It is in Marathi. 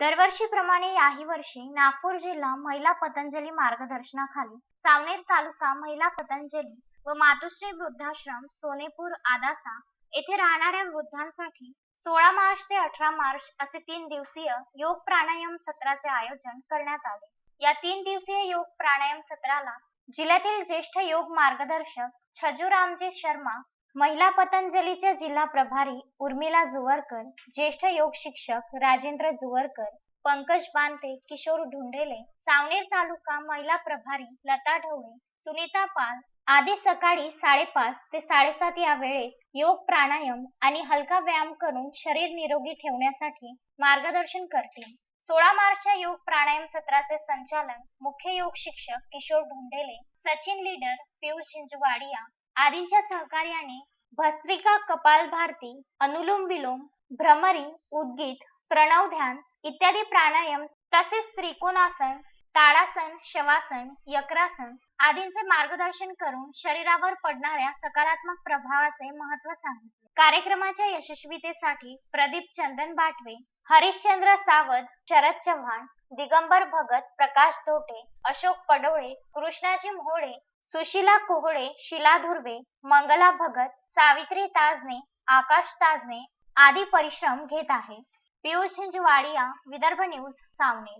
दरवर्षीप्रमाणे याही वर्षी नागपूर जिल्हा महिला पतंजली मार्गदर्शनाखाली सावनेर तालुका महिला पतंजली व मातुश्री वृद्धाश्रम सोनेपूर आदासा येथे राहणाऱ्या वृद्धांसाठी सोळा मार्च ते अठरा मार्च असे तीन दिवसीय योग प्राणायाम सत्राचे आयोजन करण्यात आले. या तीन दिवसीय योग प्राणायाम सत्राला जिल्ह्यातील ज्येष्ठ योग मार्गदर्शक छजू रामजी शर्मा महिला पतंजलीच्या जिल्हा प्रभारी उर्मिला जुवरकर ज्येष्ठ योग शिक्षक राजेंद्र जुवरकर पंकज बांते किशोर ढुंढेले सावनेर तालुका महिला प्रभारी लता ढवळे सुनीता पाल आधी सकाळी साडेपाच ते साडेसात या वेळेत योग प्राणायाम आणि हलका व्यायाम करून शरीर निरोगी ठेवण्यासाठी मार्गदर्शन करतील. सोळा मार्चच्या योग प्राणायाम सत्राचे संचालन मुख्य योग शिक्षक किशोर ढुंडेले सचिन लीडर पियुष झिंजवाडिया आदींच्या सहकार्याने भस्त्रिका कपाल भारती अनुलोम विलोम भ्रमरी उद्गीत प्रणव ध्यान इत्यादी प्राणायाम तसेच त्रिकोणासन ताडासन शवासन यक्रासन आदींचे मार्गदर्शन करून शरीरावर पडणाऱ्या सकारात्मक प्रभावाचे महत्त्व सांगितले. कार्यक्रमाच्या यशस्वीतेसाठी प्रदीप चंदन बाटवे हरिश्चंद्र सावध शरद चव्हाण दिगंबर भगत प्रकाश धोटे अशोक पडोळे कृष्णाजी मोहोळे सुशीला कोहळे शिला धुर्वे मंगला भगत सावित्री ताजने आकाश ताजने आदी परिश्रम घेत आहे. पियुष वाडिया विदर्भ न्यूज सावनेर